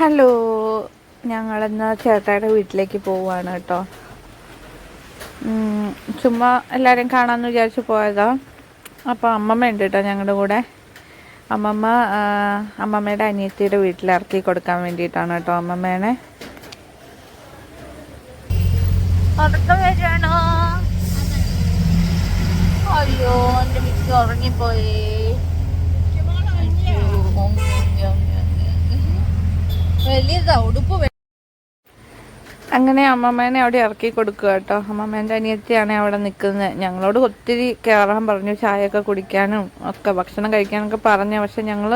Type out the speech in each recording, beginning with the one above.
Hello ഞങ്ങളെന്ന ചേട്ടായുടെ വീട്ടിലേക്ക് പോവാണ് കേട്ടോ. ചുമ്മാ എല്ലാവരും കാണാമെന്ന് വിചാരിച്ച് പോയതാ. അപ്പോൾ അമ്മമ്മ ഉണ്ട് കേട്ടോ ഞങ്ങളുടെ കൂടെ. അമ്മമ്മ അമ്മമ്മയുടെ അനിയത്തിയുടെ വീട്ടിൽ ഇറക്കി കൊടുക്കാൻ വേണ്ടിയിട്ടാണ് കേട്ടോ അമ്മമ്മേനെ. അയ്യോ എന്റെ മിക്സ് ഉറങ്ങിപ്പോയേ. ഉടുപ്പ് അങ്ങനെ അമ്മമ്മേനെ അവിടെ ഇറക്കി കൊടുക്കുക കേട്ടോ. അമ്മമ്മേന്റെ അനിയത്തിയാണ് അവിടെ നിൽക്കുന്നത്. ഞങ്ങളോട് ഒത്തിരി കയറാൻ പറഞ്ഞു ചായയൊക്കെ കുടിക്കാനും ഒക്കെ ഭക്ഷണം കഴിക്കാനൊക്കെ പറഞ്ഞു. പക്ഷെ ഞങ്ങൾ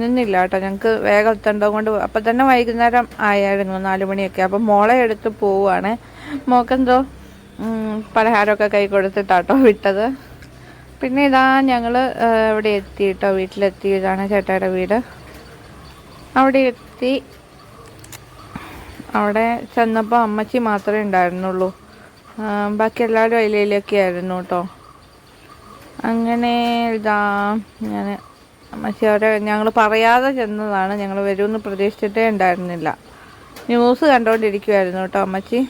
നിന്നില്ല കേട്ടോ. ഞങ്ങൾക്ക് വേഗം എത്തേണ്ടത് കൊണ്ട് അപ്പം തന്നെ വൈകുന്നേരം ആയായിരുന്നു നാല് മണിയൊക്കെ. അപ്പം മോളെ എടുത്ത് പോവുകയാണ് മോക്കെന്തോ പലഹാരമൊക്കെ കൈ കൊടുത്തിട്ടാട്ടോ വിട്ടത്. പിന്നെ ഇതാ ഞങ്ങൾ ഇവിടെ എത്തി കേട്ടോ. വീട്ടിലെത്തി ചേട്ടായുടെ വീട്. അവിടെ എത്തി. അവിടെ ചെന്നപ്പോൾ അമ്മച്ചി മാത്രമേ ഉണ്ടായിരുന്നുള്ളൂ. ബാക്കി എല്ലാവരും അതിലേക്ക് ആയിരുന്നു കേട്ടോ അങ്ങനെ ഇതാ ഞാൻ അമ്മച്ചി അവരെ ഞങ്ങൾ പറയാതെ ചെന്നതാണ്. ഞങ്ങൾ വരുമെന്ന് പ്രതീക്ഷിച്ചിട്ടേ ഉണ്ടായിരുന്നില്ല. ന്യൂസ് കണ്ടുകൊണ്ടിരിക്കുമായിരുന്നു കേട്ടോ അമ്മച്ചി.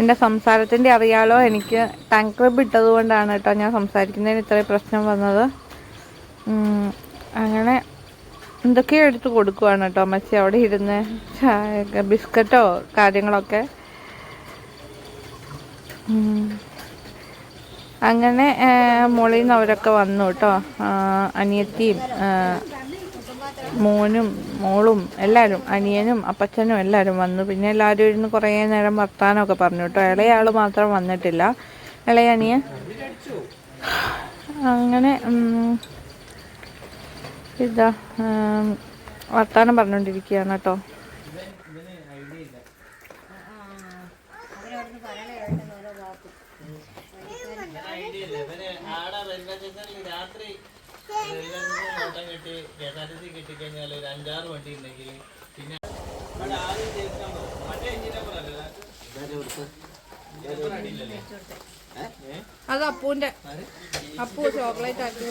എന്റെ സംസാരത്തിന്റെ അറിയാലോ എനിക്ക് ടാങ്ക് ക്ലബ് ഇട്ടത് കേട്ടോ ഞാൻ സംസാരിക്കുന്നതിന് ഇത്രയും പ്രശ്നം വന്നത്. അങ്ങനെ എന്തൊക്കെയോ എടുത്ത് കൊടുക്കുവാണ് കേട്ടോ മച്ചി അവിടെ ഇരുന്ന്. ചായ ബിസ്ക്കറ്റോ കാര്യങ്ങളൊക്കെ. അങ്ങനെ മുകളിൽ നിന്ന് അവരൊക്കെ വന്നു കേട്ടോ. അനിയത്തിയും മോനും മോളും എല്ലാവരും അനിയനും അപ്പച്ചനും എല്ലാവരും വന്നു. പിന്നെ എല്ലാവരും ഇരുന്ന് കുറേ നേരം വർത്താനമൊക്കെ പറഞ്ഞു കേട്ടോ. ഇളയാൾ മാത്രം വന്നിട്ടില്ല. ഇളയ അനിയ അങ്ങനെ ഇതാ വർത്താനം പറഞ്ഞുകൊണ്ടിരിക്കുകയാണ് കേട്ടോ. ഉണ്ടെങ്കിൽ പിന്നെ അത് അപ്പൂന്റെ അപ്പു ചോക്ലേറ്റ് ആക്കി.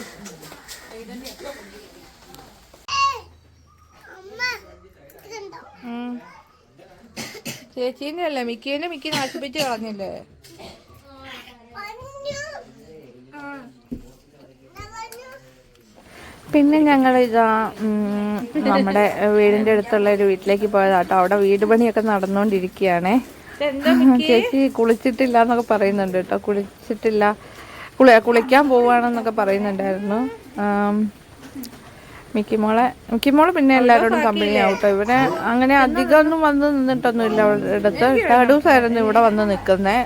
ചേച്ചീന്റെ അല്ലേ മിക്കീന്റെ മിക്കി നാശിപ്പിച്ച് കളഞ്ഞില്ലേ? പിന്നെ ഞങ്ങൾ ഇതാ നമ്മുടെ വീടിന്റെ അടുത്തുള്ള ഒരു വീട്ടിലേക്ക് പോയതാട്ടോ. അവിടെ വീട് പണിയൊക്കെ നടന്നുകൊണ്ടിരിക്കുകയാണേ ചേച്ചി കുളിച്ചിട്ടില്ല എന്നൊക്കെ പറയുന്നുണ്ട് കേട്ടോ. കുളിച്ചിട്ടില്ല. കുളി കുളിക്കാൻ പോവാണെന്നൊക്കെ പറയുന്നുണ്ടായിരുന്നു. മിക്കിമോളെ മിക്കിമോൾ പിന്നെ എല്ലാവരോടും കമ്പനി ആവട്ടോ. ഇവിടെ അങ്ങനെ അധികം ഒന്നും വന്ന് നിന്നിട്ടൊന്നുമില്ല ഇല്ല. അടുത്ത് ഡാഡൂസ് ആയിരുന്നു ഇവിടെ വന്ന് നിൽക്കുന്നത്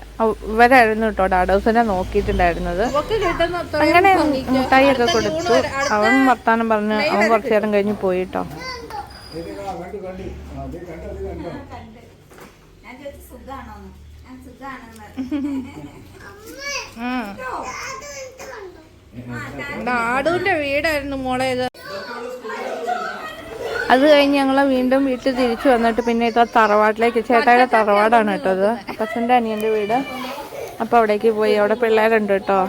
ഇവരായിരുന്നു കേട്ടോ ഡാഡൂസിനെ നോക്കിയിട്ടുണ്ടായിരുന്നത്. അങ്ങനെ മിഠായി ഒക്കെ കൊടുത്തു. അവൻ വർത്താനം പറഞ്ഞു അവൻ കുറച്ചു നേരം കഴിഞ്ഞ് പോയിട്ടോ ആ ഡാഡുവിന്റെ വീടായിരുന്നു മോളെ ഇത്. അത് കഴിഞ്ഞ് ഞങ്ങൾ വീണ്ടും വീട്ടിൽ തിരിച്ചു വന്നിട്ട് പിന്നെ ഇത്ര തറവാട്ടിലേക്ക് ചേട്ടായുടെ തറവാടാണ് കേട്ടോ അത്. അപ്പച്ചന്റെ അനിയന്റെ വീട്. അപ്പോൾ അവിടേക്ക് പോയി. അവിടെ പിള്ളേരുണ്ട് കേട്ടോ.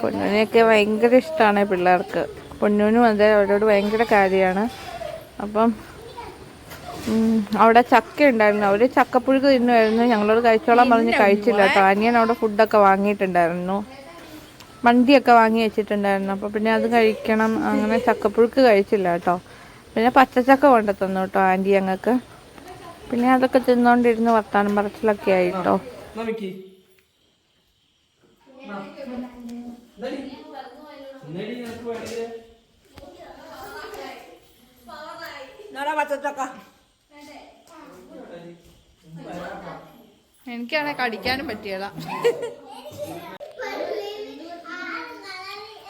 പൊന്നൂനെയൊക്കെ ഭയങ്കര ഇഷ്ടമാണ് പിള്ളേർക്ക്. പൊന്നൂനും അതെ അവരോട് ഭയങ്കര കാര്യമാണ്. അപ്പം അവിടെ ചക്ക ഉണ്ടായിരുന്നു. അവർ ചക്കപ്പുഴുക്ക് തിന്നുമായിരുന്നു. ഞങ്ങളോട് കഴിച്ചോളാൻ പറഞ്ഞ് കഴിച്ചില്ല കേട്ടോ. അനിയൻ അവിടെ ഫുഡൊക്കെ വാങ്ങിയിട്ടുണ്ടായിരുന്നു. മന്തിയൊക്കെ വാങ്ങി വെച്ചിട്ടുണ്ടായിരുന്നു. അപ്പോൾ പിന്നെ അത് കഴിക്കണം. അങ്ങനെ ചക്കപ്പുഴുക്ക് കഴിച്ചില്ല കേട്ടോ. പിന്നെ പച്ചച്ചക്ക കൊണ്ട് തന്നു കേട്ടോ ആന്റി ഞങ്ങൾക്ക്. പിന്നെ അതൊക്കെ തിന്നുകൊണ്ടിരുന്ന് വർത്താനം പറച്ചിലൊക്കെ ആയി കേട്ടോ നമിക്ക് എനിക്കാണെ കടിക്കാനും പറ്റിയതാ.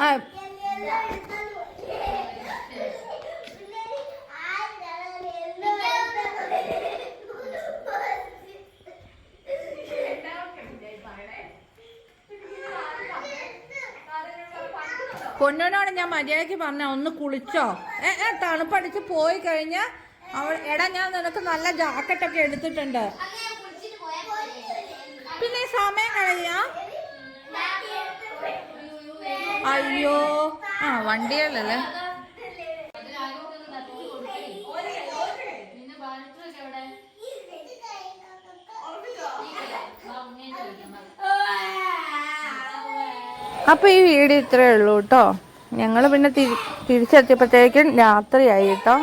ആ പൊന്നോനോട് ഞാൻ മര്യാദയ്ക്ക് പറഞ്ഞ ഒന്ന് കുളിച്ചോ. ഏ ഏ തണുപ്പടിച്ച് പോയി കഴിഞ്ഞാ അവൾ എടാ ഞാൻ നിനക്ക് നല്ല ജാക്കറ്റ് ഒക്കെ എടുത്തിട്ടുണ്ട്. പിന്നെ ഈ സമയം കളയാ അയ്യോ. ആ വണ്ടിയല്ലേ അപ്പോൾ ഈ വീഡിയോ ഇത്രേ ഉള്ളൂ കേട്ടോ ഞങ്ങൾ പിന്നെ തിരി തിരിച്ചെത്തിയപ്പോഴത്തേക്കും രാത്രിയായി കേട്ടോ.